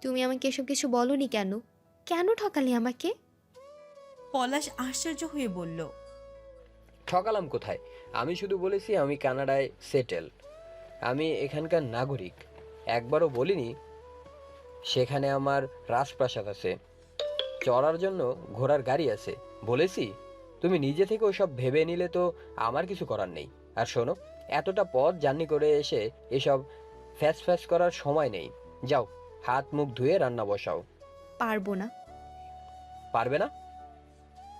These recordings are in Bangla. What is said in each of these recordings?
তুমি আমাকে এসব কিছু বলনি কেন? কেন ঠকালি আমাকে? পলাশ আশ্চর্য হয়ে বলল ঠকালাম কোথায়? আমি শুধু বলেছি আমি কানাডায় সেটেল। আমি এখানকার নাগরিক। একবারও বলিনি সেখানে আমার রাজপ্রাসাদ আছে। চড়ার জন্য ঘোড়ার গাড়ি আছে। বলেছি তুমি নিজে থেকে ওসব ভেবে নিলে তো আমার কিছু করার নেই। আর শোনো এতটা পথ জার্নি করে এসে এসব ফ্যাস ফ্যাস করার সময় নেই। যাও হাত মুখ ধুয়ে রান্না বসাও। পারব না। পারবে না?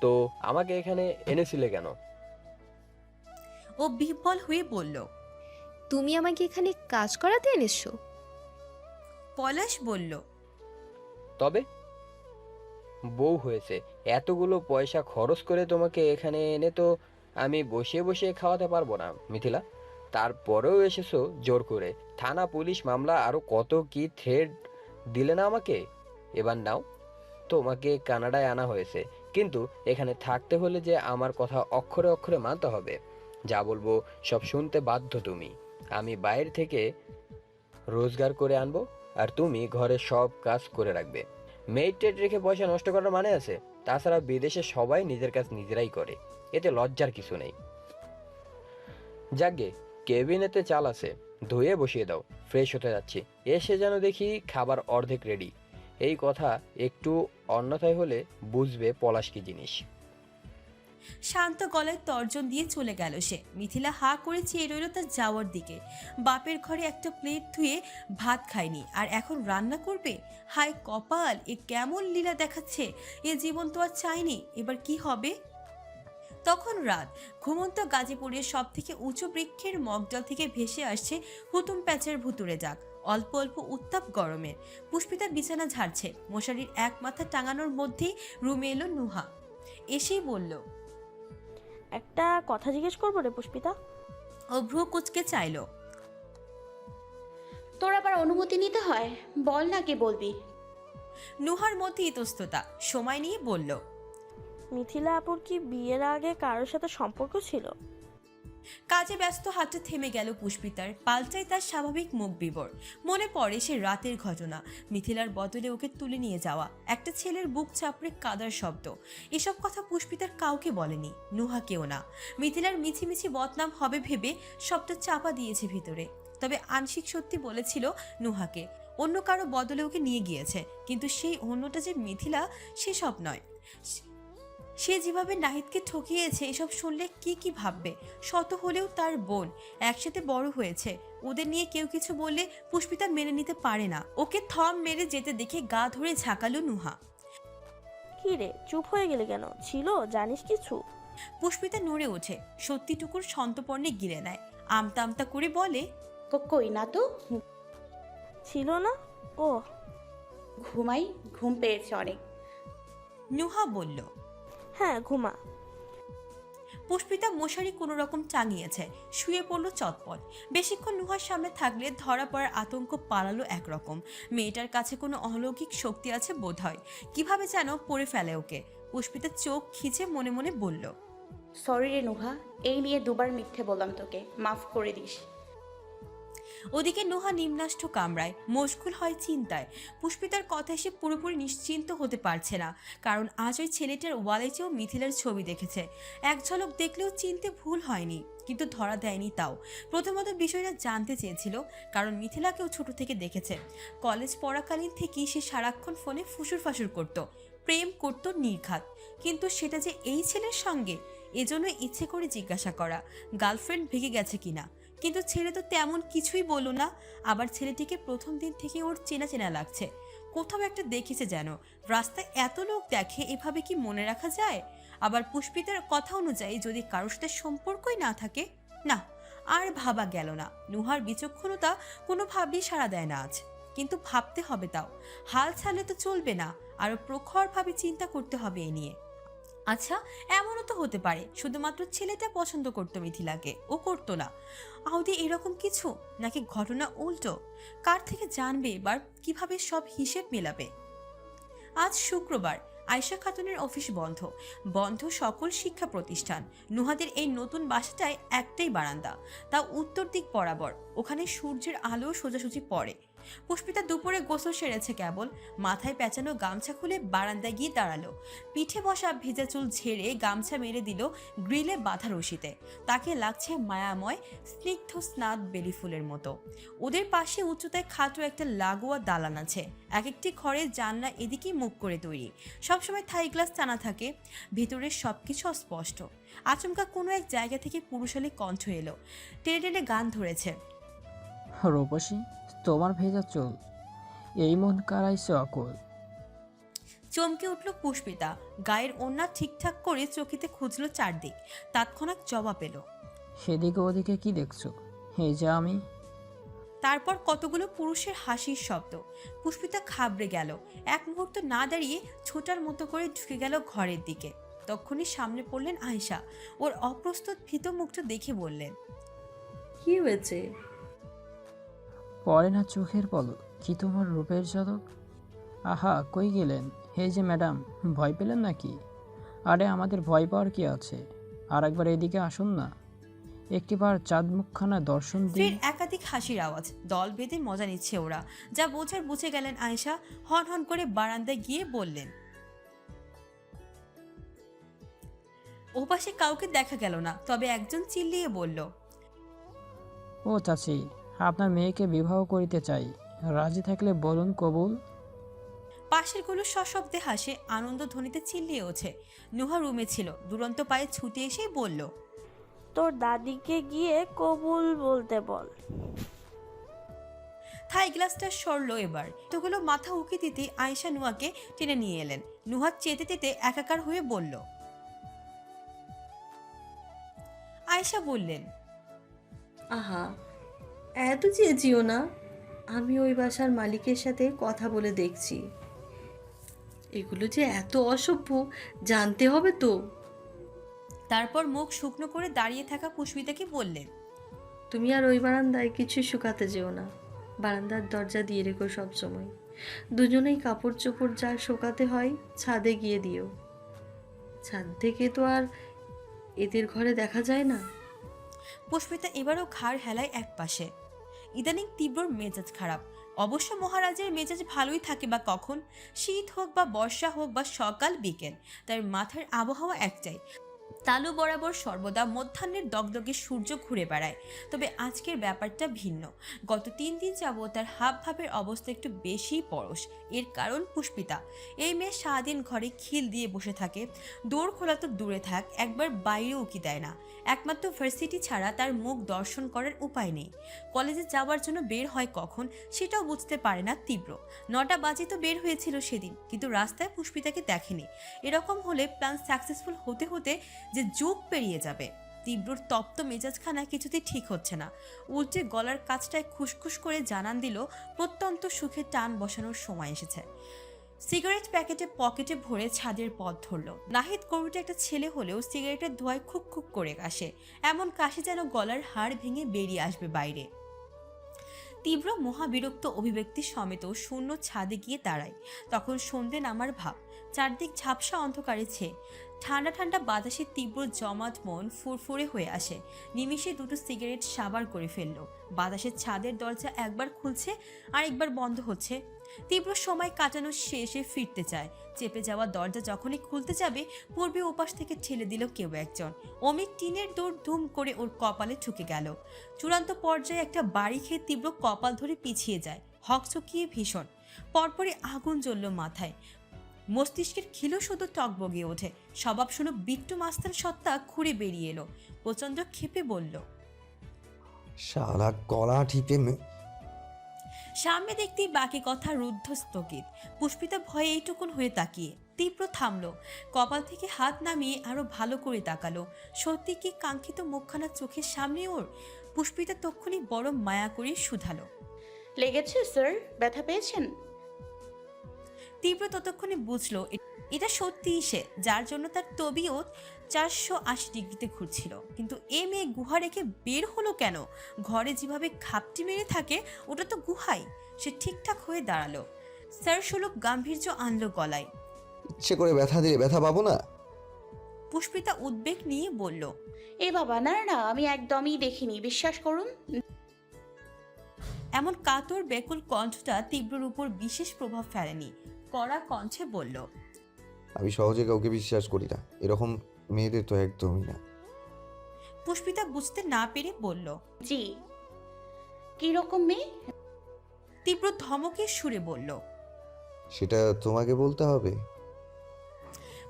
তো আমাকে এখানে এনেছিলে কেন? ও বিহ্বল হয়ে বলল তুমি আমাকে এখানে কাজ করাতে এনেছো? পলাশ বলল তবে? বউ হয়েছে এতগুলো পয়সা খরচ করে তোমাকে এখানে এনে তো আমি বসে বসে খাওয়াতে পারব না মিথিলা। তারপরেও এসেছ জোর করে। থানা পুলিশ মামলা আরও কত কি থ্রেড দিলে না আমাকে? এবার নাও। তোমাকে কানাডায় আনা হয়েছে। কিন্তু এখানে থাকতে হলে যে আমার কথা অক্ষরে অক্ষরে মানতে হবে। যা বলব, সব শুনতে বাধ্য তুমি। আমি বাইরে থেকে রোজগার করে আনব আর তুমি ঘরে সব কাজ করে রাখবে। মেড টেড রেখে পয়সা নষ্ট করার মানে আছে? তাছাড়া বিদেশে সবাই নিজের কাজ নিজেরাই করে। এতে লজ্জার কিছু নেই। যাকে কেবিনেতে চাল আছে, ধুয়ে বসিয়ে দাও ফ্রেশ হতে যাচ্ছি। এসে যেন দেখি খাবার অর্ধেক রেডি এই কথা একটু অন্যথায় হলে বুঝবে পলাশ কি জিনিস। শান্ত গলায় তর্জন দিয়ে চলে গেল সে। মিথিলা হা করে চেয়ে রইল তার যাওয়ার দিকে। বাপের ঘরে একটা প্লেট ধুয়ে ভাত খায়নি। আর এখন রান্না করবে? হায় কপাল, এ কেমন লীলা দেখাচ্ছে। এ জীবন তো আর চাইনি এবার কি হবে? তখন রাত। ঘুমন্ত গাজীপুরের সব থেকে উঁচু বৃক্ষের মগডল থেকে ভেসে আসছে হুতুম প্যাচের ভুতুরে যাক অল্প অল্প উত্তাপ গরমের পুষ্পিতা বিছানা ঝাড়ছে। মশারির এক মাথা টাঙানোর মধ্যেই রুমে এলো নুহা। এসেই বলল একটা কথা জিজ্ঞেস করব রে পুষ্পিতা? ও ভ্রু কুচকে চাইল তোর আবার অনুমতি নিতে হয়? বল না কে বলবি। নুহার মধ্যে ইতস্ততা। সময় নিয়ে বলল মিথিলা আপুর কি বিয়ের আগে কারোর সাথে সম্পর্ক ছিল? কাজে ব্যস্ত হাতটা থেমে গেল পুষ্পিতার, পাল্টায় তার স্বাভাবিক মুখ বিবর। মনে পড়ে সে রাতের ঘটনা, মিথিলার বদলে ওকে তুলে নিয়ে যাওয়া, একটা ছেলের বুক চাপড়ে কাদার শব্দ। এসব কথা পুষ্পিতার কাউকে বলেনি, নুহাকেও না। মিথিলার মিছিমিছি বদনাম হবে ভেবে সবটা চাপা দিয়েছে ভিতরে। তবে আংশিক সত্যি বলেছিল নুহাকে, অন্য কারও বদলে ওকে নিয়ে গিয়েছে, কিন্তু সেই অন্যটা যে মিথিলা, সেসব নয়। সে যেভাবে নাহিদকে ঠকিয়েছে এসব শুনলে কি কি ভাববে? শত হলেও তার বোন একসাথে বড় হয়েছে। ওদের নিয়ে কেউ কিছু বললে পুষ্পিতা মেনে নিতে পারে না। ওকে থম মেরে যেতে দেখে গা ধরে ঝাঁকালো নুহা। কি রে চুপ হয়ে গেলে কেন? ছিল জানিস কিছু? পুষ্পিতা নড়ে ওঠে সত্যিটুকুর সন্তপর্ণে গিলে নেয়। আমতা আমতা করে বলে ক- কই না তো? ছিল না? ও ঘুমাই ঘুম পেয়েছে অনেক। নুহা বলল হ্যাঁ ঘুমা। পুষ্পিতা মশারি কোনো রকম টাঙিয়েছে শুয়ে পড়ল চটপট। বেশিক্ষণ নুহার সামনে থাকলে ধরা পড়ার আতঙ্ক পালালো একরকম। মেয়েটার কাছে কোনো অলৌকিক শক্তি আছে বোধ হয় কীভাবে যেন পড়ে ফেলে ওকে। পুষ্পিতা চোখ খিচে মনে মনে বলল সরি রে নুহা এই নিয়ে দুবার মিথ্যে বললাম তোকে মাফ করে দিস। ওদিকে নোহা নিম্নাষ্ট কামড়ায় মশগুল হয় চিন্তায়। পুষ্পিতার কথা সে পুরোপুরি নিশ্চিন্ত হতে পারছে না, কারণ আজ ওই ছেলেটার ওয়ালে চেয়েও মিথিলার ছবি দেখেছে। এক ঝলক দেখলেও চিনতে ভুল হয়নি, কিন্তু ধরা দেয়নি তাও। প্রথমত বিষয়টা জানতে চেয়েছিল, কারণ মিথিলাকেও ছোট থেকে দেখেছে। কলেজ পড়াকালীন থেকেই সে সারাক্ষণ ফোনে ফুসুর ফাসুর করতো, প্রেম করত নির্ঘাত। কিন্তু সেটা যে এই ছেলের সঙ্গে, এজন্য ইচ্ছে করে জিজ্ঞাসা করা, গার্লফ্রেন্ড ভেঙে গেছে কিনা? কিন্তু ছেলে তো তেমন কিছুই বলল না। আবার ছেলেটিকে প্রথম দিন থেকে ওর চেনা চেনা লাগছে। কোথাও একটা দেখেছে যেন। রাস্তায় এত লোক দেখে এভাবে কি মনে রাখা যায়? আবার পুষ্পিতার কথা অনুযায়ী যদি কারোর সাথে সম্পর্কই না থাকে, না, আর ভাবা গেল না। নুহার বিচক্ষণতা কোনোভাবেই সাড়া দেয় না আজ। কিন্তু ভাবতে হবে তাও। হাল ছাড়লে তো চলবে না। আরও প্রখরভাবে চিন্তা করতে হবে এ নিয়ে। আচ্ছা এমনও তো হতে পারে। শুধুমাত্র ছেলেটা পছন্দ করতো মিথিলাকে, ও করতো না। আউদি, এরকম কিছু? নাকি ঘটনা উল্টো? কার থেকে জানবে এবার? কীভাবে সব হিসেব মেলাবে? আজ শুক্রবার, আয়শা খাতুনের অফিস বন্ধ। বন্ধ সকল শিক্ষা প্রতিষ্ঠান। নুহাদের এই নতুন বাসাটায় একটাই বারান্দা। তা উত্তর দিক বরাবর। ওখানে সূর্যের আলো সোজাসুজি পড়ে। পুষ্পিতা দুপুরে গোসল সেরেছে কেবল। মাথায় পেঁচানো গামছা খুলে বারান্দায় গিয়ে দাঁড়াল। পিঠে বসা ভেজা চুল ঝেড়ে গামছা মেরে দিল গ্রিলে বাঁধা রশিতে। তাকে লাগছে মায়াময়, স্নিগ্ধ, স্নাত বেলি ফুলের মতো। ওদের পাশে উচ্চতায় খাটো একটা লাগোয়া দালান আছে। এক একটি ঘরের জানলা এদিকেই মুখ করে তৈরি। সবসময় থাই গ্লাস টানা থাকে। ভেতরের সব কিছু অস্পষ্ট। আচমকা কোনো এক জায়গা থেকে পুরুষালী কণ্ঠ এলো। টেনে টেনে গান ধরেছে। রূপসী তোমার ভেজা চুল। এই মন কারাইছে অকল। চমকে উঠল পুষ্পিতা। গায়ের ওড়না ঠিকঠাক করে চকিতে খুঁজলো চারদিক। তৎক্ষণাৎ জবাব এলো। সেদিকে ওদিকে কি দেখছ? এই যে আমি। তারপর কতগুলো পুরুষের হাসির শব্দ। পুষ্পিতা খাবড়ে গেল। এক মুহূর্ত না দাঁড়িয়ে ছোটার মতো করে ঢুকে গেল ঘরের দিকে। তখনই সামনে পড়লেন আয়শা। ওর অপ্রস্তুত ভীত মুখটা দেখে বললেন কি হয়েছে? পরে না চোখের পল কি তোমার রূপের ঝলক আহা কই গেলেন? হে যে ম্যাডাম ভয় পেলেন নাকি? আরে আমাদের ভয় পাওয়ার কি আছে? আর একবার এদিকে আসুন না। একটিবার চাঁদ মুখখানা দর্শন ফের দিন একাধিক হাসির আওয়াজ দল বেঁধে মজা নিচ্ছে ওরা। যা বোঝার বুঝে গেলেন আয়েশা হন হন করে বারান্দায় গিয়ে বললেন ওপাশে কাউকে দেখা গেল না। তবে একজন চিল্লিয়ে বলল ও চাচি আপনার মেয়েকে বিবাহ করিতে চাই। রাজি থাকলে বলুন কবুল। পাশেরগুলো সশব্দে হাসে আনন্দ ধ্বনিতে চিল্লিয়ে ওঠে। নুহা রুমে ছিল। দুরন্ত পায়ে ছুটে এসেই বলল তোর দাদিকে গিয়ে কবুল বলতে বল। থাই গ্লাসটা সরল এবার। তোগুলো মাথা উকি দিতে আয়েশা নুয়াকে টেনে নিয়ে এলেন। নুহা চেতে চেতে একাকার হয়ে বলল আয়েশা বললেন আহা এত চেয়েছিও না আমি ওই বাসার মালিকের সাথে কথা বলে দেখছি। এগুলো যে এত অসভ্য জানতে হবে তো। তারপর মুখ শুকনো করে দাঁড়িয়ে থাকা পুষ্পিতাকে বললেন তুমি আর ওই বারান্দায় কিছু শুকাতে যেও না। বারান্দার দরজা দিয়ে রেখো সব সময়। দুজনেই কাপড় চোপড় যা শুকাতে হয় ছাদে গিয়ে দিও। ছাদ থেকে তো আর এদের ঘরে দেখা যায় না। পুষ্পিতা এবারও ঘাড় হেলায় এক পাশে ইদানিং তীব্র মেজাজ খারাপ। অবশ্য মহারাজের মেজাজ ভালোই থাকে বা কখন? শীত হোক বা বর্ষা হোক বা সকাল, বিকেল। তার মাথার আবহাওয়া একটাই। তালু বরাবর সর্বদা মধ্যাহ্নের দগদগে সূর্য ঘুরে বেড়ায়। তবে আজকের ব্যাপারটা ভিন্ন। গত তিন দিন যাবত তার হাব ভাবের অবস্থা একটু বেশি পরশ। এর কারণ পুষ্পিতা। এই মেয়ে সারাদিন ঘরে খিল দিয়ে বসে থাকে। দৌড় খোলা তো দূরে থাক, একবার বাইরে উকি দেয় না। একমাত্র ভার্সিটি ছাড়া তার মুখ দর্শন করার উপায় নেই। কলেজে যাওয়ার জন্য বের হয় কখন, সেটাও বুঝতে পারে না তীব্র। নটা বাজে তো বের হয়েছিল সেদিন, কিন্তু রাস্তায় পুষ্পিতাকে দেখেনি। এরকম হলে প্ল্যান সাকসেসফুল হতে হতে যে যুগ পেরিয়ে যাবে। তীব্রর তপ্ত মেজাজখানা কিছুতেই ঠিক হচ্ছে না। উল্টে গলার কাছটায় খুসখুস করে জানান দিল, প্রত্যন্ত সুখে টান বসানোর সময় এসেছে। সিগারেট প্যাকেটে পকেটে ভরে ছাদের পথ ধরল। নাহিদ গরুটা একটা ছেলে হলেও সিগারেটের ধোঁয়ায় খুক খুক করে কাশে। এমন কাশি যেন গলার হাড় ভেঙে বেরিয়ে আসবে বাইরে। তীব্র মহাবিরক্ত অভিব্যক্তি সমেত শূন্য ছাদে গিয়ে দাঁড়ায়। তখন সন্ধে নামার ভাব। চারদিক ঝাপসা অন্ধকারে ছে। ঠান্ডা ঠান্ডা বাতাসে তীব্র জমাট মন ফুরফুরে হয়ে আসে। নিমিষে দুটো সিগারেট সাবার করে ফেলল। বাতাসের ছাদের দরজা একবার খুলছে আর একবার বন্ধ হচ্ছে। তীব্র সময় কাটানো শেষে ফিরতে চায়। চেপে যাওয়া দরজা যখনই খুলতে যাবে, পূর্বে ওপাশ থেকে ঠেলে দিল কেউ একজন। অমিত টিনের দৌড় ধুম করে ওর কপালে ঠুকে গেল। চূড়ান্ত পর্যায়ে একটা বাড়ি খেয়ে তীব্র কপাল ধরে পিছিয়ে যায়। হকচকিয়ে ভীষণ। পরপরই আগুন জ্বলল মাথায়। মস্তিষ্কের খিলো শুধু টকবগিয়ে ওঠে। স্বভাব শুনো বিট্টু মাস্তার সত্তা খুঁড়ে বেরিয়ে এলো। প্রচণ্ড ক্ষেপে বলল শালা কলা টিপে সামনে দেখতেই বাকি কথা রুদ্ধ স্থগিত। পুষ্পিতা ভয়ে এইটুকুন হয়ে তাকিয়ে তীব্র থামলো। কপাল থেকে হাত নামিয়ে আরও ভালো করে তাকালো। সত্যি কি কাঙ্ক্ষিত মুখখানা চোখের সামনে ওর? পুষ্পিতা তক্ষুনি বড় মায়া করে শুধালো। লেগেছে স্যার? ব্যথা পেয়েছেন? তীব্র ততক্ষণে বুঝলো এটা সত্যিই সে যার জন্য তার তবিয়ত চারশো আশি ডিগ্রিতে ঘুরছিল। কিন্তু এ মেয়ে গুহা রেখে বের হলো কেন? ঘরে যেভাবে খাপটি মেরে থাকে ওটা তো গুহাই। সে ঠিকঠাক হয়ে দাঁড়াল। স্যার সুলভ গাম্ভীর্য আনলো গলায়। ইচ্ছে করে ব্যথা দিলে ব্যথা পাবো না? পুষ্পিতা উদ্বেগ নিয়ে বলল এ বাবা না না আমি একদমই দেখিনি বিশ্বাস করুন। এমন কাতর বেকুল কণ্ঠটা তীব্রর উপর বিশেষ প্রভাব ফেলেনি। কড়া কণ্ঠে বলল আমি সহজে কাউকে বিশ্বাস করি না। এরকম মেয়েদের তো একদমই না। পুষ্পিতা বুঝতে না পেরে বলল জি। কি রকম মেয়ে? তীব্র ধমকের সুরে বলল সেটা তোমাকে বলতে হবে।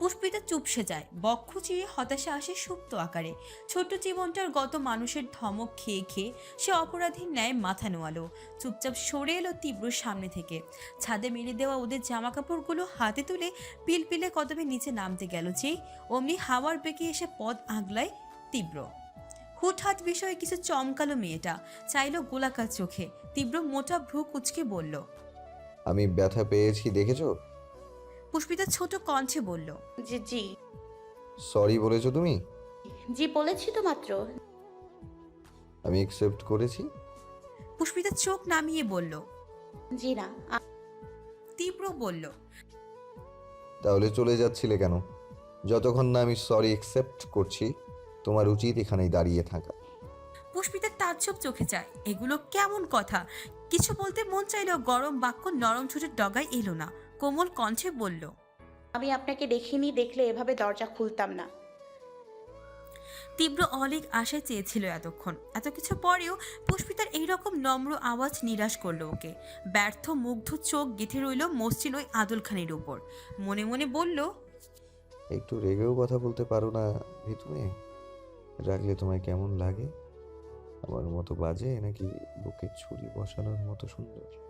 পুষ্পিতা চুপসে যায়। বক্ষ চিরে হতাশা আসে সুপ্ত আকারে। ছোট্ট জীবনটার গত মানুষের ধমক খেয়ে খেয়ে সে অপরাধীর ন্যায় মাথা নোয়ালো। চুপচাপ সরে এলো তীব্র সামনে থেকে। ছাদে মেরে দেওয়া ওদের জামা কাপড়গুলো হাতে তুলে পিলপিলে কদমে নিচে নামতে গেল যেই অমনি হাওয়ার বেগে এসে পদ আগলায় তীব্র। হুটহাট বিষয়ে কিছু চমকালো মেয়েটা চাইলো গোলাকার চোখে। তীব্র মোটা ভ্রু কুচকে বলল, আমি ব্যথা পেয়েছি, দেখেছ? পুষ্পিতা ছোট কণ্ঠে বলল জি জি। সরি বলেছ তুমি? জি বলেছি তো মাত্র। আমি অ্যাকসেপ্ট করেছি। পুষ্পিতা চোখ নামিয়ে বলল জি না। আ- তীব্র বলল তাহলে চলে যাচ্ছিলে কেন? যতক্ষণ না আমি সরি অ্যাকসেপ্ট করছি তোমার উচিত এখানেই দাঁড়িয়ে থাকা। পুষ্পিতার তাজ্জব চোখে যায়। এগুলো কেমন কথা? কিছু বলতে মন চাইলেও গরম বাক্য নরম ঠোঁটের ডগায় এলো না। কোমল কণ্ঠে বলল আমি আপনাকে দেখিনি দেখলে এভাবে দরজা খুলতাম না। তীব্র অলিক আশায় চেয়েছিল এতক্ষণ। এত কিছু পরেও পুষ্পিতার এইরকম নম্র আওয়াজ নিরাশ করল ওকে। ব্যর্থ মুগ্ধ চোখ গেঁথে রইল মসৃণ ওই আদুল খানির উপর। মনে মনে বলল একটু রেগেও কথা বলতে পারো না ভিতুমে রাখলে তোমায় কেমন লাগে? আমার মতো বাজে নাকি বুকে ছুরি বসানোর মতো সুন্দর?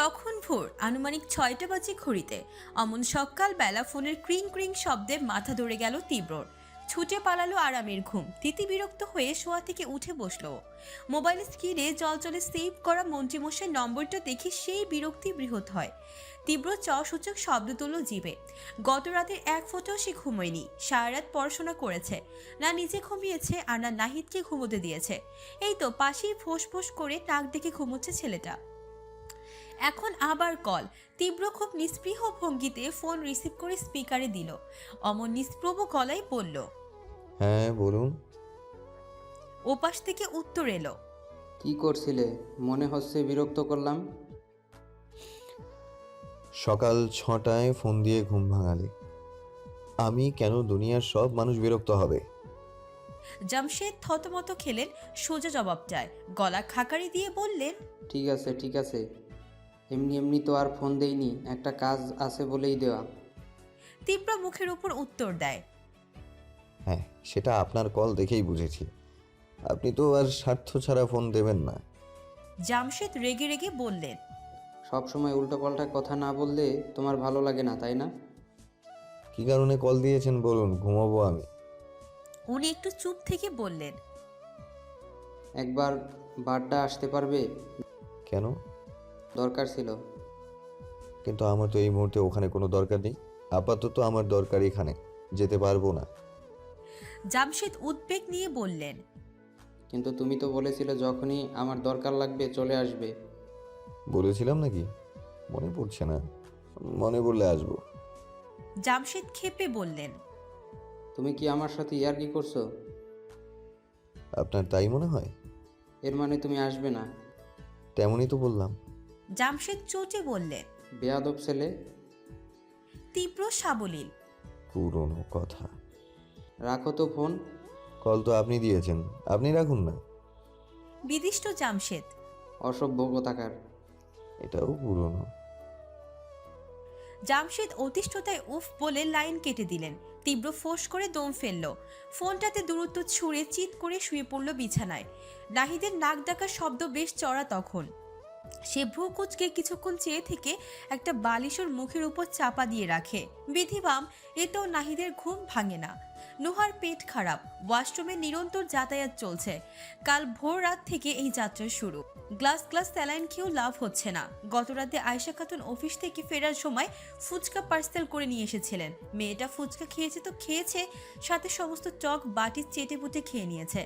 তখন ভোর আনুমানিক ছয়টা বাজে ঘড়িতে অমন সকাল বেলা ফোনের ক্রিং ক্রিং শব্দে মাথা ধরে গেল তীব্রর ছুটে পালালো আরামের ঘুম। তিতি বিরক্ত হয়ে শোয়া থেকে উঠে বসল। মোবাইল স্ক্রিনে জলজলে সেভ করা মন্ত্রীমশাই নম্বরটা দেখে সেই বিরক্তি বৃহৎ হয়। তীব্র চ সূচক শব্দ তুলল জিভে। গত রাতের এক ফোঁটাও সে ঘুমোয়নি। সারা রাত পড়াশোনা করেছে। না নিজে ঘুমিয়েছে আর না নাহিদকে ঘুমোতে দিয়েছে। এই তো পাশেই ফোঁস ফোঁস করে নাক ডেকে ঘুমোচ্ছে ছেলেটা। এখন আবার কল। তীব্র খুব নিস্পৃহ ভঙ্গিতে ফোন রিসিভ করে স্পিকারে দিল। অমন নিষ্প্রভ গলায় বলল হ্যাঁ বলুন। ওপাশ থেকে উত্তর এলো কি করছিলে? মনে হচ্ছে বিরক্ত করলাম। সকাল ছটায় ফোন দিয়ে ঘুম ভাঙালে। আমি কেন দুনিয়ার সব মানুষ বিরক্ত হবে? জামশেদ থতমত খেলেন সোজা জবাব জবাবটায় গলা খাকারি দিয়ে বললেন ঠিক আছে ঠিক আছে। এমনি এমনি তো আর ফোন দেইনি একটা কাজ আছে বলেই দেওয়া। তীব্র মুখের উপর উত্তর দেয়। হ্যাঁ সেটা আপনার কল দেখেই বুঝেছি। আপনি তো আর স্বার্থ ছাড়া ফোন দেবেন না। জামশেদ রেগে রেগে বললেন সব সময় উল্টোপাল্টা কথা না বললে তোমার ভালো লাগে না তাই না? কি কারণে কল দিয়েছেন বলুন ঘুমাবো আমি। উনি একটু চুপ থেকে বললেন একবার বারটা আসতে পারবে? কেন? দরকার ছিল। কিন্তু আমার তো এই মুহূর্তে ওখানে কোনো দরকার নেই। আপাতত আমার দরকার এখানে যেতে পারব না। জামশেদ উদ্বেগ নিয়ে বললেন কিন্তু তুমি তো বলেছিলে যখনই আমার দরকার লাগবে চলে আসবে। বলেছিলাম নাকি? মনে পড়ছে না। মনে পড়লে আসব। জামশেদ ক্ষেপে বললেন তুমি কি আমার সাথে ইয়ার্কি করছ? আপনার তাই মনে হয়? এর মানে তুমি আসবে না। তেমনই তো বললাম। জামশেদ চোটে বললেন বেয়াদব ছেলে। তীব্র সাবলীল। পুরনো কথা। রাখো তো ফোন। কল তো আপনি দিয়েছেন আপনি রাখুন না। বিদিষ্ট জামশেদ। অসভ্য কথাকার। এটাও পুরনো। জামশেদ অতিষ্ঠতায় উফ বলে লাইন কেটে দিলেন। তীব্র ফোঁস করে দম ফেলল। ফোনটাতে দূরত্ব ছুঁড়ে চিৎ করে শুয়ে পড়ল বিছানায়। নাহিদের নাক ডাকার শব্দ বেশ চড়া তখন। সে ভ্রুকুচকে কিছুক্ষণ চেয়ে থেকে একটা বালিশর মুখের উপর চাপা দিয়ে রাখে। বিধিবাম এতেও নাহিদের ঘুম ভাঙে না। নুহার পেট খারাপ, ওয়াশরুমে নিরন্তর যাতায়াত চলছে। কাল ভোর রাত থেকে এই যাত্রা শুরু। গ্লাস গ্লাস স্যালাইন খেয়েও লাভ হচ্ছে না। গত রাতে আয়শা খাতুন অফিস থেকে ফেরার সময় ফুচকা পার্সেল করে নিয়ে এসেছিলেন। মেয়েটা ফুচকা খেয়েছে তো খেয়েছে, সাথে সমস্ত টক বাটি চেটে পুটে খেয়ে নিয়েছে।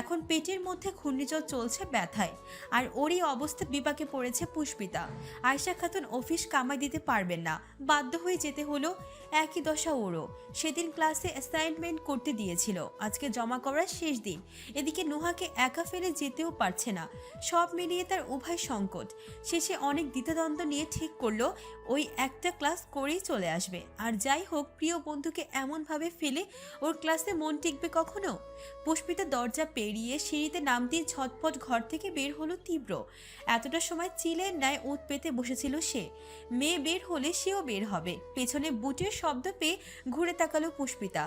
এখন পেটের মধ্যে ঘূর্ণিঝড় চলছে ব্যথায়, আর ওরই অবস্থা বিপাকে পড়েছে পুষ্পিতা। আয়শা খাতুন অফিস কামাই দিতে পারবেন না। বাধ্য হয়ে যেতে হলো একই দশা ওরও। সেদিন ক্লাসে অ্যাসাইনমেন্ট করতে দিয়েছিল। আজকে জমা করার শেষ দিন। এদিকে নোহাকে একা ফেলে যেতেও পারছে না। সব মিলিয়ে তার উভয় সংকট। শেষে অনেক দ্বিধাদ্বন্দ্ব নিয়ে ঠিক করল, ওই একটা ক্লাস করেই চলে আসবে। আর যাই হোক, প্রিয় বন্ধুকে এমনভাবে ফেলে ওর ক্লাসে মন টিকবে কখনো? পুষ্পিতা দরজা পেরিয়ে সিঁড়িতে নাম দিয়ে ঝটপট ঘর থেকে বের হলো তীব্র। এতটা সময় চিলের ন্যায় উত পেতে বসেছিল সে। মেয়ে বের হলে সেও বের হবে। পেছনে বুটের শব্দ পেয়ে ঘুরে তাকালো পুষ্পিতা।